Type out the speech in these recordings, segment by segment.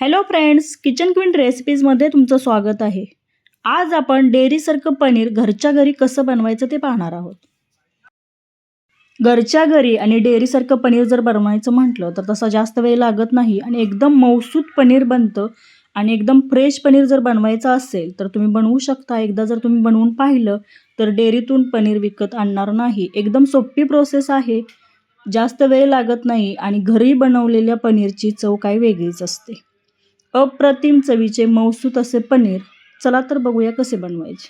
Hello friends kitchen queen रेसिपीजमध्ये तुमचं स्वागत आहे. आज आपण डेअरीसारखं पनीर घरच्या घरी कसं बनवायचं ते पाहणार आहोत. घरच्या घरी आणि डेअरीसारखं पनीर जर बनवायचं म्हटलं तर तसा जास्त वेळ लागत नाही आणि एकदम मौसूत पनीर बनतं आणि एकदम फ्रेश पनीर जर बनवायचं असेल तर तुम्ही बनवू शकता. एकदा जर तुम्ही बनवून पाहिलं तर डेअरीतून पनीर विकत आणणार नाही. एकदम सोपी प्रोसेस आहे. जास्त वेळ लागत नाही आणि घरी बनवलेल्या पनीरची चव काही वेगळीच असते. अप्रतिम चवीचे मौसूत असे पनीर. चला तर बघूया कसे बनवायचे.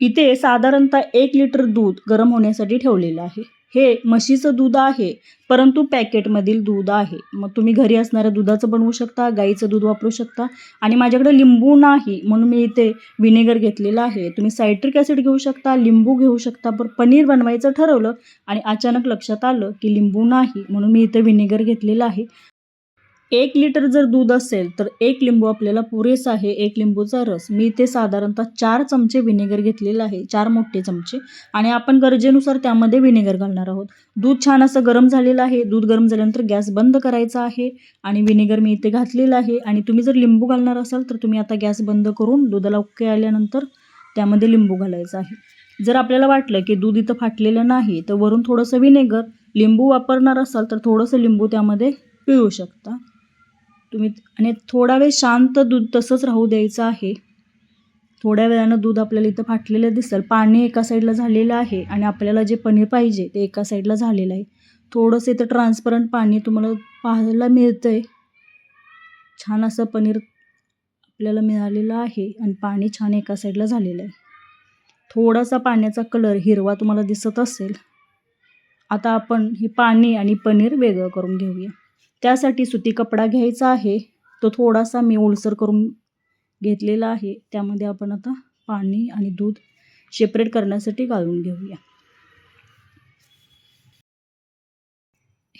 इथे साधारणतः एक लिटर दूध गरम होण्यासाठी ठेवलेलं आहे. हे म्हशीचं दूध आहे परंतु पॅकेटमधील दूध आहे. मग तुम्ही घरी असणाऱ्या दुधाचं बनवू शकता गाईचं दूध वापरू शकता. आणि माझ्याकडे लिंबू नाही म्हणून मी इथे विनेगर घेतलेलं आहे. तुम्ही सायट्रिक ॲसिड घेऊ शकता लिंबू घेऊ शकता पण पनीर बनवायचं ठरवलं आणि अचानक लक्षात आलं की लिंबू नाही म्हणून मी इथे विनेगर घेतलेलं आहे. एक लिटर जर दूध असेल तर एक लिंबू आपल्याला पुरेसा आहे एक लिंबूचा रस. मी इथे साधारणतः चार चमचे व्हिनेगर घेतलेलं आहे चार मोठे चमचे. आणि आपण गरजेनुसार त्यामध्ये व्हिनेगर घालणार आहोत. दूध छान असं गरम झालेलं आहे. दूध गरम झाल्यानंतर गॅस बंद करायचा आहे. आणि विनेगर मी इथे घातलेलं आहे. आणि तुम्ही जर लिंबू घालणार असाल तर तुम्ही आता गॅस बंद करून दुधाला उके आल्यानंतर त्यामध्ये लिंबू घालायचा आहे. जर आपल्याला वाटलं की दूध इथं फाटलेलं नाही तर वरून थोडंसं विनेगर लिंबू वापरणार असाल तर थोडंसं लिंबू त्यामध्ये पिळू शकता. तुम्ही आणि थोडा वेळ शांत दूध तसंच राहू द्यायचं आहे. थोड्या वेळानं दूध आपल्याला इथं फाटलेलं दिसेल. पाणी एका साईडला झालेलं आहे आणि आपल्याला जे पनीर पाहिजे ते एका साईडला झालेलं आहे. थोडंसं इथं ट्रान्सपरंट पाणी तुम्हाला पाहायला मिळतं आहे छान असं पनीर आपल्याला मिळालेलं आहे आणि पाणी छान एका साईडला झालेलं आहे. थोडासा पाण्याचा कलर हिरवा तुम्हाला दिसत असेल. आता आपण हे पाणी आणि पनीर वेगळं करून घेऊया. त्यासाठी सुती कपडा घ्यायचा आहे. तो थोडासा मी ओलसर करून घेतलेला आहे. त्यामध्ये आपण आता पाणी आणि दूध सेपरेट करण्यासाठी घालून घेऊया.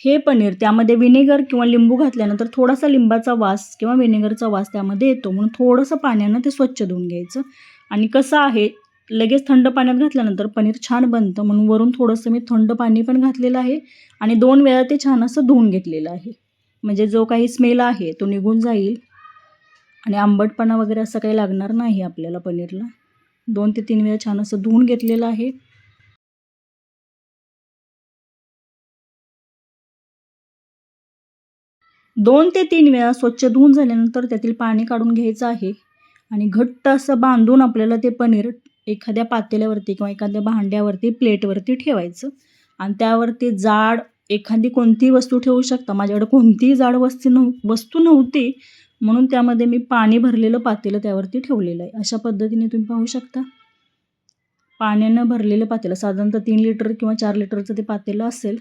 हे पनीर त्यामध्ये विनेगर किंवा लिंबू घातल्यानंतर थोडासा लिंबाचा वास किंवा विनेगरचा वास त्यामध्ये येतो. म्हणून थोडंसं पाण्यानं ते स्वच्छ धुवून घ्यायचं. आणि कसं आहे लगेच थंड पाण्यात घातल्यानंतर पनीर छान बनतं. म्हणून वरून थोडंसं मी थंड पाणी पण घातलेलं आहे. आणि दोन वेळा ते छान असं धुवून घेतलेलं आहे. म्हणजे जो काही स्मेल आहे तो निघून जाईल. आणि आंबटपणा वगैरे असं काही लागणार नाही आपल्याला पनीरला. दोन ते तीन वेळा छान असं धुवून घेतलेलं आहे. दोन ते तीन वेळा स्वच्छ धुवून झाल्यानंतर त्यातील पाणी काढून घ्यायचं आहे. आणि घट्ट असं बांधून आपल्याला ते पनीर एखाद्या पातेल्यावरती किंवा एखाद्या भांड्यावरती प्लेटवरती ठेवायचं. आणि त्यावरती जाड एखादी कोणतीही वस्तू ठेवू शकता. माझ्याकडे कोणतीही जाड वस्ती नव्ह वस्तू नव्हती. म्हणून त्यामध्ये मी पाणी भरलेलं पातेलं त्यावरती ठेवलेलं आहे. अशा पद्धतीने तुम्ही पाहू शकता. पाण्यानं भरलेलं पातेलं साधारणतः तीन लिटर किंवा चार लिटरचं ते पातेलं असेल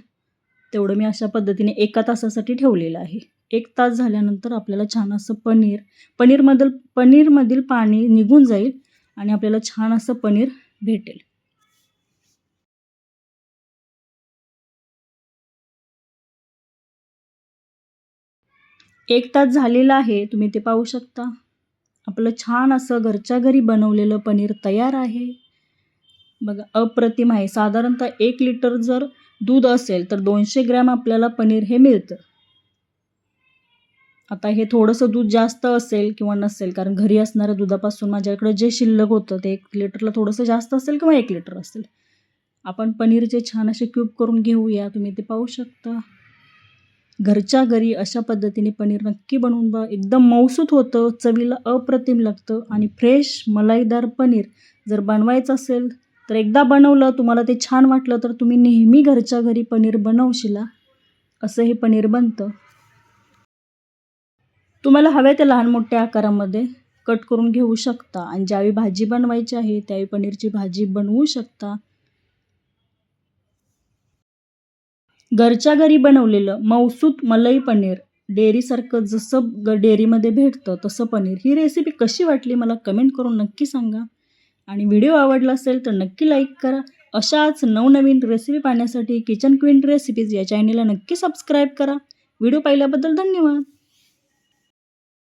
तेवढं मी अशा पद्धतीने एका तासासाठी ठेवलेलं आहे. एक तास झाल्यानंतर आपल्याला छान असं पनीर पनीरमधील पनीरमधील पाणी निघून जाईल आणि आपल्याला छान असं पनीर भेटेल. एक तास झालेला आहे तुम्ही ते पाहू शकता. आपलं छान असं घरच्या घरी बनवलेलं पनीर तयार आहे. बघा अप्रतिम आहे. साधारणतः एक लिटर जर दूध असेल तर दोनशे ग्रॅम आपल्याला पनीर हे मिळतं. आता हे थोडंसं दूध जास्त असेल किंवा नसेल कारण घरी असणाऱ्या दुधापासून माझ्याकडे जे शिल्लक होतं ते एक लिटरला थोडंसं जास्त असेल किंवा एक लिटर असेल. आपण पनीरचे छान असे क्यूब करून घेऊया तुम्ही ते पाहू शकता. घरच्या घरी अशा पद्धतीने पनीर नक्की बनवून बघा. एकदम मौसूत होतं चवीला अप्रतिम लागतं आणि फ्रेश मलाईदार पनीर जर बनवायचं असेल तर एकदा बनवलं तुम्हाला ते छान वाटलं तर तुम्ही नेहमी घरच्या घरी पनीर बनवशिला. असं हे पनीर बनतं. तुम्हाला हव्या त्या लहान मोठ्या आकारामध्ये कट करून घेऊ शकता आणि ज्यावेळी भाजी बनवायची आहे त्यावेळी पनीरची भाजी बनवू शकता. घरच्या घरी बनवलेलं मौसूत मलई पनीर. डेअरीसारखं जसं ग डेअरीमध्ये भेटतं तसं पनीर. ही रेसिपी कशी वाटली मला कमेंट करून नक्की सांगा. आणि व्हिडिओ आवडला असेल तर नक्की लाईक करा. अशाच नवनवीन रेसिपी पाहण्यासाठी किचन क्वीन रेसिपीज या चॅनेलला नक्की सबस्क्राईब करा. व्हिडिओ पाहिल्याबद्दल धन्यवाद.